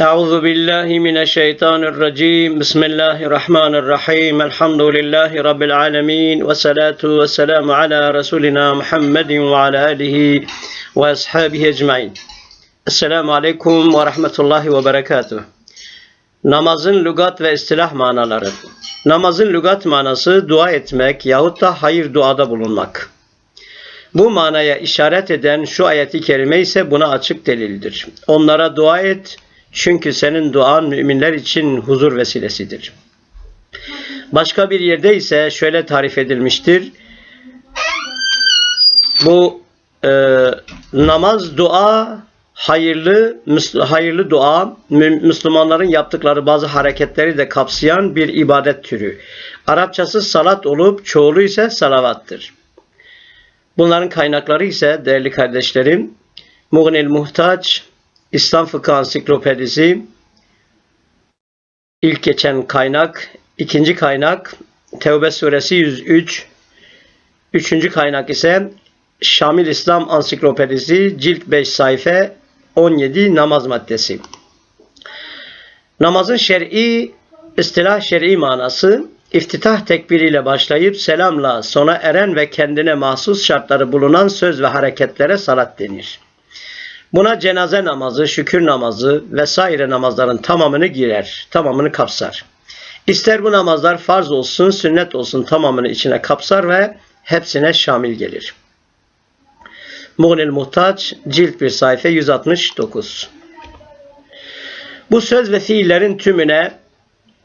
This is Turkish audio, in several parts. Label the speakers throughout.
Speaker 1: أعوذ بالله من الشيطان الرجيم بسم الله الرحمن الرحيم الحمد لله رب العالمين والصلاة والسلام على رسولنا محمد وعلى آله وأصحابه أجمعين السلام عليكم ورحمة الله وبركاته Namazın معنى ve istilah manaları. معنى lügat manası dua etmek yahut da hayır duada bulunmak. Bu manaya işaret eden şu ayeti kerime ise buna açık delildir. Onlara dua et çünkü senin duan müminler için huzur vesilesidir. Başka bir yerde ise şöyle tarif edilmiştir. Bu e, namaz dua hayırlı hayırlı dua mü- Müslümanların yaptıkları bazı hareketleri de kapsayan bir ibadet türü. Arapçası salat olup çoğulu ise salavattır. Bunların kaynakları ise değerli kardeşlerim Muğnil Muhtaç, İslam Fıkıh Ansiklopedisi, ilk geçen kaynak, ikinci kaynak Tevbe Suresi 103, üçüncü kaynak ise Şamil İslam Ansiklopedisi cilt 5 sayfa 17 namaz maddesi. Namazın şer'i, istilah şer'i manası iftitah tekbiriyle başlayıp selamla sona eren ve kendine mahsus şartları bulunan söz ve hareketlere salat denir. Buna cenaze namazı, şükür namazı vesaire namazların tamamını girer, tamamını kapsar. İster bu namazlar farz olsun, sünnet olsun tamamını içine kapsar ve hepsine şamil gelir. Muğnil Muhtaç, cilt 1 sayfa 169. Bu söz ve fiillerin tümüne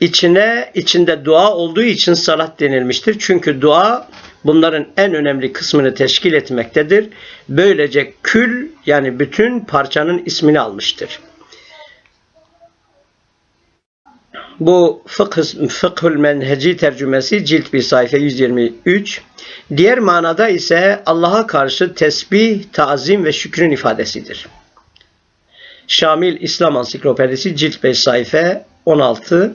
Speaker 1: içine içinde dua olduğu için salat denilmiştir. Çünkü dua bunların en önemli kısmını teşkil etmektedir. Böylece kül yani bütün parçanın ismini almıştır. Bu fıkh, fıkhül menheci tercümesi cilt 1 sayfa 123. Diğer manada ise Allah'a karşı tesbih, tazim ve şükrün ifadesidir. Şamil İslam Ansiklopedisi cilt 5 sayfa 16.